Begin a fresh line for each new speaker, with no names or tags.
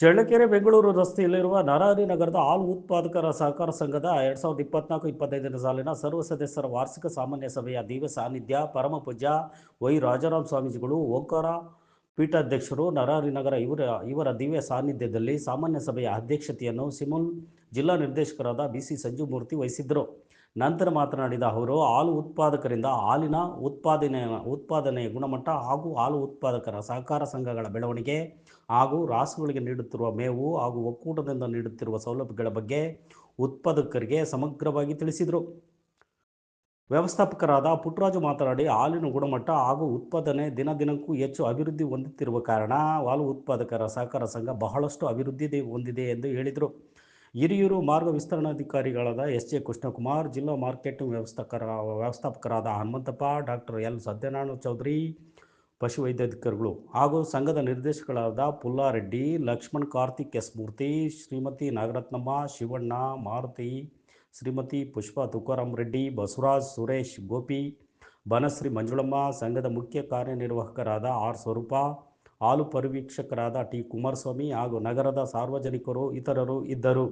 ಚಳ್ಳಕೆರೆ ಬೆಂಗಳೂರು ರಸ್ತೆಯಲ್ಲಿರುವ ನರಹರಿ ನಗರದ ಹಾಲು ಉತ್ಪಾದಕರ ಸಹಕಾರ ಸಂಘದ ಎರಡು ಸಾವಿರದ ಇಪ್ಪತ್ನಾಲ್ಕು ಇಪ್ಪತ್ತೈದನೇ ಸಾಲಿನ ಸರ್ವ ಸದಸ್ಯರ ವಾರ್ಷಿಕ ಸಾಮಾನ್ಯ ಸಭೆಯ ದಿವ್ಯ ಸಾನ್ನಿಧ್ಯ, ಪರಮ ಪೂಜ್ಯ ವೈ ರಾಜಾರಾಮ್ ಸ್ವಾಮೀಜಿಗಳು, ಓಂಕಾರ ಪೀಠಾಧ್ಯಕ್ಷರು ನರಹರಿ ನಗರ ಇವರ ಇವರ ದಿವ್ಯ ಸಾನ್ನಿಧ್ಯದಲ್ಲಿ ಸಾಮಾನ್ಯ ಸಭೆಯ ಅಧ್ಯಕ್ಷತೆಯನ್ನು ಸಿಮುಲ್ ಜಿಲ್ಲಾ ನಿರ್ದೇಶಕರಾದ ಬಿ ಸಿ ಸಂಜುಮೂರ್ತಿ ವಹಿಸಿದ್ದರು. ನಂತರ ಮಾತನಾಡಿದ ಅವರು, ಹಾಲು ಉತ್ಪಾದಕರಿಂದ ಹಾಲಿನ ಉತ್ಪಾದನೆ, ಉತ್ಪಾದನೆಯ ಗುಣಮಟ್ಟ ಹಾಗೂ ಹಾಲು ಉತ್ಪಾದಕರ ಸಹಕಾರ ಸಂಘಗಳ ಬೆಳವಣಿಗೆ ಹಾಗೂ ರಾಸುಗಳಿಗೆ ನೀಡುತ್ತಿರುವ ಮೇವು ಹಾಗೂ ಒಕ್ಕೂಟದಿಂದ ನೀಡುತ್ತಿರುವ ಸೌಲಭ್ಯಗಳ ಬಗ್ಗೆ ಉತ್ಪಾದಕರಿಗೆ ಸಮಗ್ರವಾಗಿ ತಿಳಿಸಿದರು. ವ್ಯವಸ್ಥಾಪಕರಾದ ಪುಟ್ಟರಾಜು ಮಾತನಾಡಿ, ಹಾಲಿನ ಗುಣಮಟ್ಟ ಹಾಗೂ ಉತ್ಪಾದನೆ ದಿನ ದಿನಕ್ಕೂ ಹೆಚ್ಚು ಅಭಿವೃದ್ಧಿ ಹೊಂದುತ್ತಿರುವ ಕಾರಣ ಹಾಲು ಉತ್ಪಾದಕರ ಸಹಕಾರ ಸಂಘ ಬಹಳಷ್ಟು ಅಭಿವೃದ್ಧಿ ಹೊಂದಿದೆ ಎಂದು ಹೇಳಿದರು. ಹಿರಿಯೂರು ಮಾರ್ಗ ವಿಸ್ತರಣಾಧಿಕಾರಿಗಳಾದ ಎಸ್ ಜೆ ಕೃಷ್ಣಕುಮಾರ್, ಜಿಲ್ಲಾ ಮಾರ್ಕೆಟಿಂಗ್ ವ್ಯವಸ್ಥಾಪಕರ ವ್ಯವಸ್ಥಾಪಕರಾದ ಹನುಮಂತಪ್ಪ, ಡಾಕ್ಟರ್ ಎಲ್ ಸತ್ಯನಾರಾಯಣ ಚೌಧರಿ ಪಶುವೈದ್ಯಾಧಿಕಾರಿಗಳು ಹಾಗೂ ಸಂಘದ ನಿರ್ದೇಶಕರಾದ ಪುಲ್ಲಾರೆಡ್ಡಿ, ಲಕ್ಷ್ಮಣ್ ಕಾರ್ತಿಕ್ ಎಸ್ ಮೂರ್ತಿ, ಶ್ರೀಮತಿ ನಾಗರತ್ನಮ್ಮ, ಶಿವಣ್ಣ, ಮಾರುತಿ, ಶ್ರೀಮತಿ ಪುಷ್ಪ ತುಕಾರಾಮ್ ರೆಡ್ಡಿ, ಬಸವರಾಜ್ ಸುರೇಶ್ ಗೋಪಿ, ಬನಶ್ರೀ ಮಂಜುಳಮ್ಮ, ಸಂಘದ ಮುಖ್ಯ ಕಾರ್ಯನಿರ್ವಾಹಕರಾದ ಆರ್ ಸ್ವರೂಪ ಹಾಲು ಪರಿವೀಕ್ಷಕರಾದ ಟಿ ಕುಮಾರಸ್ವಾಮಿ ಹಾಗೂ ನಗರದ ಸಾರ್ವಜನಿಕರು ಇತರರು ಇದ್ದರು.